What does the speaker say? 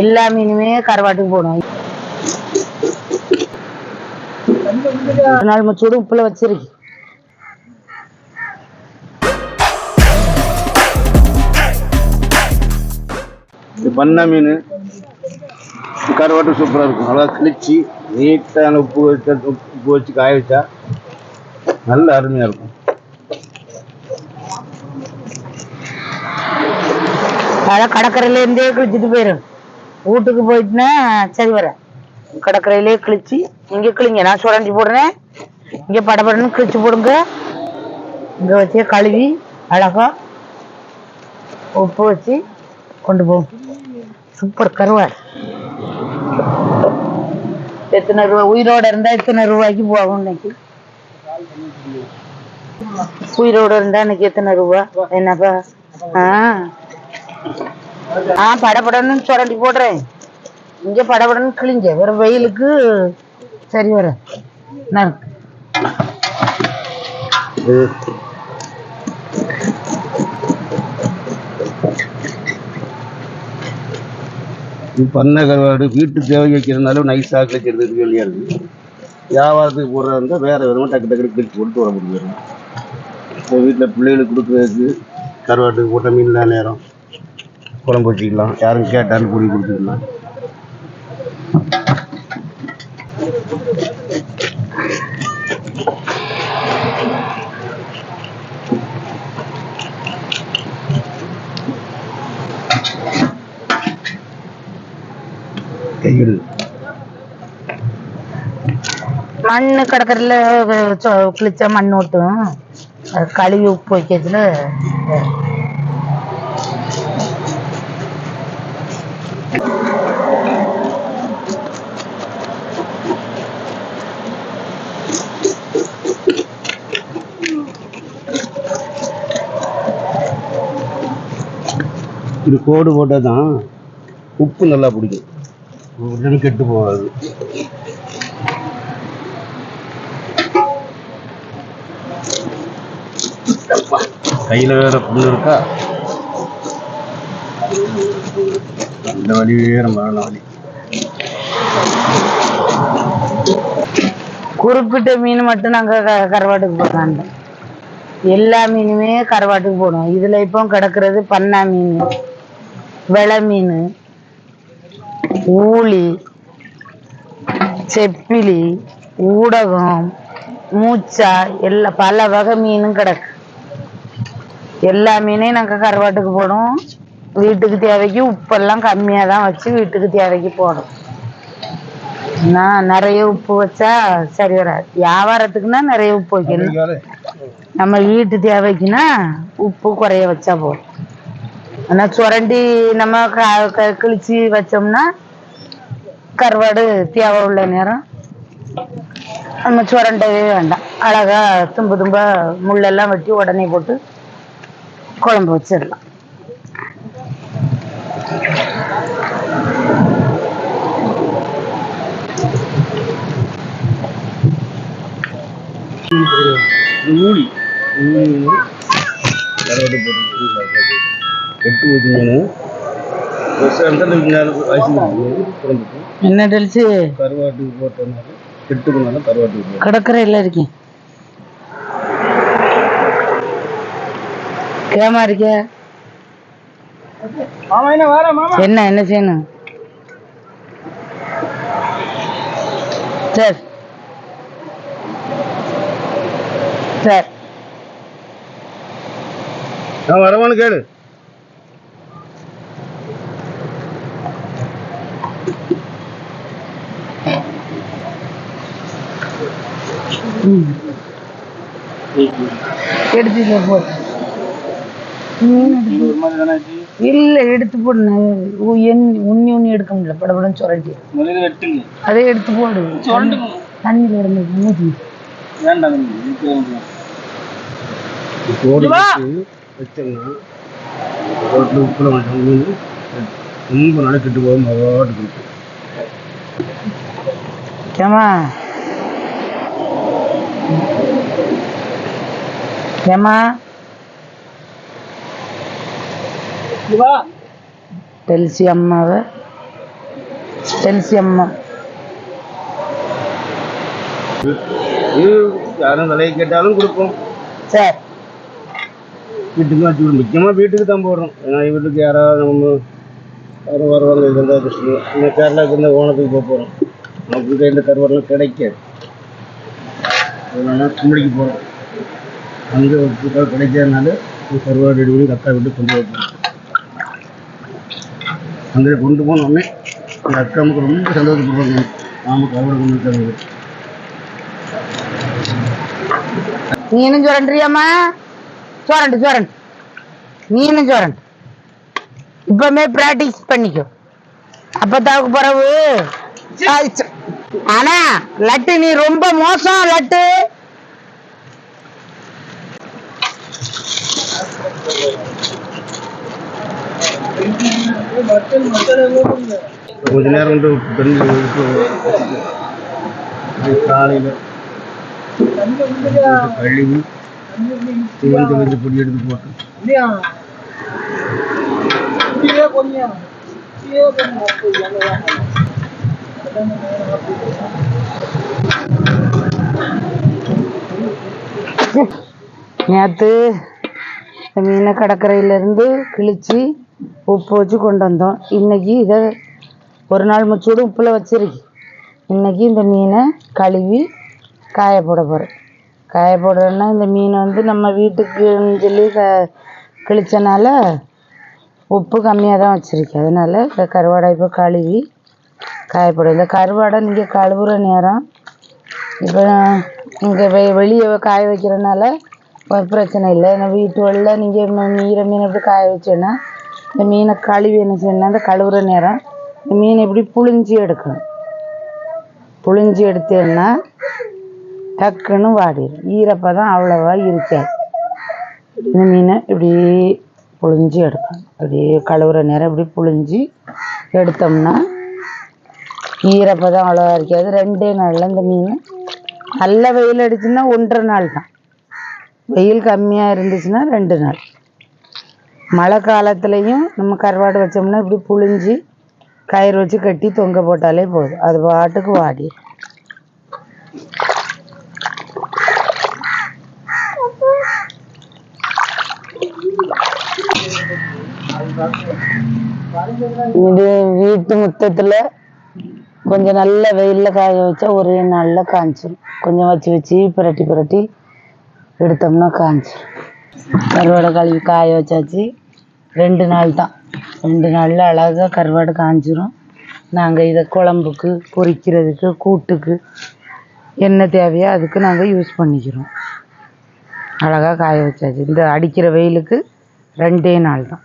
எல்லா மீனுமே கருவாட்டுக்கு போடும் நாள் மச்சோடு உப்புல வச்சிருக்கு. இது பண்ண மீன். கருவாட்டு சூப்பராக இருக்கும். நல்லா கிழிச்சு நீட்டான உப்பு வச்ச உப்பு வச்சு காய வச்சா நல்ல அருமையாக இருக்கும். அதான் கடற்கரையில இருந்தே கிழிச்சிட்டு போயிடும் வீட்டுக்கு போயிட்டுனா சரி வர. கடற்கரையிலே கிழிச்சு இங்க கிழிங்க நான் சுரண்டி போடுறேன். இங்க படபடன்னு கிழிச்சு போடுங்க. இங்க வச்சு கழுவி அழகா உப்பு வச்சு கொண்டு போகும் சூப்பர் கருவாடு. எத்தனை ரூபா? உயிரோட இருந்தா எத்தனை ரூபாய்க்கு போகும் இன்னைக்கு? உயிரோட இருந்தா இன்னைக்கு எத்தனை ரூபா? என்னப்பா? ஆ. ஆ படபடன்னு சுரண்டி போடுறேன் இங்க படபடன்னு கிழிங்க வெறும் வெயிலுக்கு சரி வர பண்ண கருவாடு வீட்டு தேவைக்கு வைக்கிறதுனால நைஸாக கிழிக்கிறதுக்கு வெளியாக இருக்குது வியாபாரத்துக்கு போடுறதா இருந்தால் வேறு விதமாக டக்கு டக்கு கிழிச்சு போட்டு வர முடியும் இப்போ வீட்டில் பிள்ளைகளுக்கு கொடுக்குறதுக்கு கருவாட்டுக்கு போட்ட மீன்லாம் நேரம். குழம்பு வச்சுக்கலாம். யாரும் கேட்டாலும் கூடி கொடுத்துக்கலாம். மண்ணு கடற்கரையில குளிச்சா கிழிச்சா மண் ஓட்டும். அது கழுவி உப்பு வைக்கிறதுல இது கோடு போட்டால் தான் உப்பு நல்லா பிடிக்கும். உடனே கெட்டு போகாது. கையில் வேற புண்ணு இருக்கா? அந்த வலி வேற மரண வலி. குறிப்பிட்ட மீன் மட்டும் நாங்க க- கருவாட்டுக்கு போடுறாங்க எல்லா மீனுமே கருவாட்டுக்கு போடுவோம். இதுல இப்போ கிடக்குறது பண்ணா மீன். வெள மீன் ஊளி செப்பிலி ஊடகம் மூச்சா எல்லா பல வகை மீனும் கிடக்கு. எல்லா மீனையும் நாங்க கருவாட்டுக்கு போடுவோம். வீட்டுக்கு தேவைக்கு உப்பெல்லாம் கம்மியா தான் வச்சு வீட்டுக்கு தேவைக்கு போடும் நான் நிறைய உப்பு வச்சா சரி வராது. வியாபாரத்துக்குன்னா நிறைய உப்பு வைக்கணும். நம்ம வீட்டு தேவைக்குன்னா உப்பு குறைய வச்சா போதும். ஆனா சுரண்டி நம்ம க- க- கிழிச்சு வச்சோம்னா கருவாடு தேவை உள்ள நேரம். நம்ம சுரண்டவே வேண்டாம். அழகா தும்பு தும்பா முள்ளெல்லாம் வெட்டி உடனே போட்டு குழம்பு வச்சிடலாம். ஊழி ஊழி போட்டு எட்டு ஊற்றி மீன் பெருசாக இருந்தால் நேரம் வயசு குழம்புக்கு என்ன தெளிச்சு கருவாட்டுக்கு போட்டதுனால கெட்டுக்குனால கருவாட்டுக்கு இருக்கேன் கேமா இருக்க. என்ன என்ன செய்யணும்? சார். சார். நான் வரவான்னு கேளு. எடுத்து போ. ஒரு மாதிரி தானே ஆச்சு இல்ல எடுத்து போடு உண்ணி உண்ணி எடுக்க முடியல. படபடன்னு வெட்டுங்க அதே எடுத்து போடு. தண்ணியில் மட்டும் மீன் ரொம்ப நாள் கெட்டு போகும் ஏமா ஏமா தெளிச்சி அம்மாவை? செல்சியம் இது யாரும் விலையை கேட்டாலும் கொடுப்போம். சரி. வீட்டுக்கு வச்சு முக்கியமாக வீட்டுக்கு தான் போடுறோம். ஏன்னா வீட்டுக்கு யாராவது நம்ம யாரும் வருவாங்க இது இருந்தால் கஷ்டம் இந்த கேரளாவுக்கு இந்த ஓணத்துக்கு போக போகிறோம் நமக்கு இங்கே இந்த கருவாடெல்லாம் கிடைக்காது. அதனால கும்படிக்கு போகிறோம் அங்கே ஒரு புத்தகம் கிடைக்காதனால இந்த கருவாடு பண்ணி அக்கா விட்டு கொண்டு வைப்போம் அங்கே கொண்டு போன உடனே நமக்கு ரொம்ப சந்தோஷப்படுவாங்க. நாம கருவாடு கொண்டு இருக்காங்க நீனும் சுரண்டியாம்மா சுரண்டு சுரண்டு நீனும் சுரண்டு இப்பவுமே பிராக்டிஸ் பண்ணிக்கோ. அப்பதாவுக்கு பிறகு. ஆனா லட்டு நீ ரொம்ப மோசம் லட்டு. கொஞ்ச நேரம் வந்து தண்ணி காலையில் கழுவி சிவந்து வந்து பொடி எடுத்து போட்டு. நேற்று இந்த மீனை கடற்கரையிலேருந்து கிழித்து உப்பு வச்சு கொண்டு வந்தோம். இன்றைக்கி இதை ஒரு நாள் முச்சூடு உப்பில் வச்சிருக்கு. இன்னைக்கு இந்த மீனை கழுவி காய போட போகிறேன் காய போடுறேன்னா இந்த மீனை வந்து நம்ம வீட்டுக்குன்னு சொல்லி க கிழிச்சனால உப்பு கம்மியாக தான் வச்சுருக்கேன் அதனால் இந்த கருவாடை இப்போ கழுவி காயப்படும் இந்த கருவாடை நீங்கள் கழுவுற நேரம் இப்போ இங்கே வெ வெளியே காய வைக்கிறனால பிரச்சனை இல்லை. ஏன்னா வீட்டு வெளில நீங்கள் ஈர மீன் எப்படி காய வச்சேன்னா இந்த மீனை கழுவி என்ன செய்யணும் அந்த கழுவுற நேரம் இந்த மீனை எப்படி புழிஞ்சி எடுக்கணும். புழிஞ்சி எடுத்தேன்னா டக்குன்னு வாடிடும் ஈரப்பதம் அவ்வளோவா இருக்காது. இந்த மீனை இப்படி புழிஞ்சி எடுக்கணும். அப்படியே கழுவுற நேரம் இப்படி புழிஞ்சி எடுத்தோம்னா ஈரப்பதம் அவ்வளோவா இருக்காது. ரெண்டே நாளில் இந்த மீன் நல்ல வெயில் அடிச்சுன்னா ஒன்றரை நாள் தான் வெயில் கம்மியாக இருந்துச்சுன்னா ரெண்டு நாள். மழை காலத்துலேயும் நம்ம கருவாடு வச்சோம்னா இப்படி புழிஞ்சி கயிறு வச்சு கட்டி தொங்க போட்டாலே போதும். அது பாட்டுக்கு வாடி. இது வீட்டு முத்தத்தில் கொஞ்சம் நல்ல வெயிலில் காய வச்சா ஒரே நாளில் காய்ச்சிரும் கொஞ்சம் வச்சு வச்சு புரட்டி புரட்டி எடுத்தோம்னா காய்ச்சிரும் கருவாடை கழுவி காய வச்சாச்சு. ரெண்டு நாள் தான். ரெண்டு நாளில் அழகாக கருவாடை காஞ்சிரும். நாங்கள் இதை குழம்புக்கு பொரிக்கிறதுக்கு கூட்டுக்கு என்ன தேவையோ அதுக்கு நாங்கள் யூஸ் பண்ணிக்கிறோம். அழகாக காய வச்சாச்சு. இந்த அடிக்கிற வெயிலுக்கு ரெண்டே நாள் தான்.